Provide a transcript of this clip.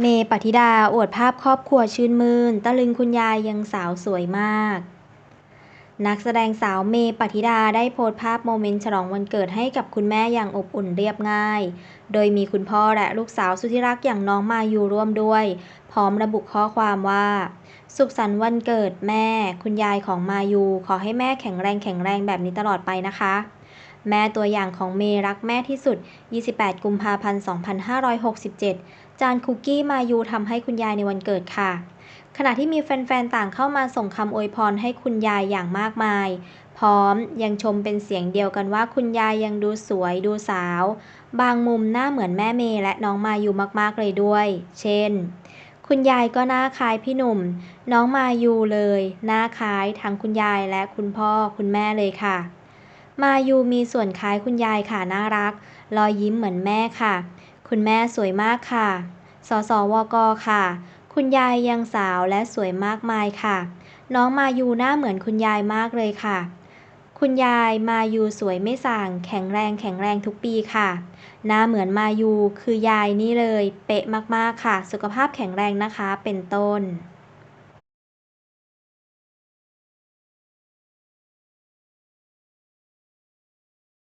เมปฏิดา อวดภาพครอบครัวชื่นมื่น ตะลึงคุณยายยังสาวสวยมาก นักแสดงสาวเมปฏิดาได้โพสต์ภาพโมเมนต์ฉลองวันเกิดให้กับคุณแม่อย่างอบอุ่นเรียบง่าย โดยมีคุณพ่อและลูกสาวสุดที่รักอย่างน้องมายูร่วมด้วย พร้อมระบุข้อความว่า สุขสันต์วันเกิดแม่ คุณยายของมายูขอให้แม่แข็งแรงแข็งแรงแบบนี้ตลอดไปนะคะ แม่ตัวอย่างของเมย์รักแม่ที่สุด 28 กุมภาพันธ์ 2567 จานคุกกี้มายูทำให้คุณยายในวันเกิดค่ะ ขณะที่มีแฟนๆ ต่างเข้ามาส่งคำอวยพรให้คุณยายอย่างมากมาย พร้อมยังชมเป็นเสียงเดียวกันว่าคุณยายยังดูสวยดูสาว บางมุมหน้าเหมือนแม่เมย์และน้องมายูมากๆเลยด้วย เช่นคุณยายก็หน้าคล้ายพี่หนุ่ม น้องมายูเลย หน้าคล้ายทั้งคุณยายและคุณพ่อคุณแม่เลยค่ะ มายูมีส่วนคล้ายคุณยายค่ะน่ารัก รอยยิ้มเหมือนแม่ค่ะ คุณแม่สวยมากค่ะ สสวกค่ะ คุณยายยังสาวและสวยมากมายค่ะ น้องมายูหน้าเหมือนคุณยายมากเลยค่ะ คุณยายมายูสวยไม่ส่าง แข็งแรงแข็งแรงทุกปีค่ะ หน้าเหมือนมายูคือยายนี่เลย เป๊ะมากๆค่ะ สุขภาพแข็งแรงนะคะ เป็นต้น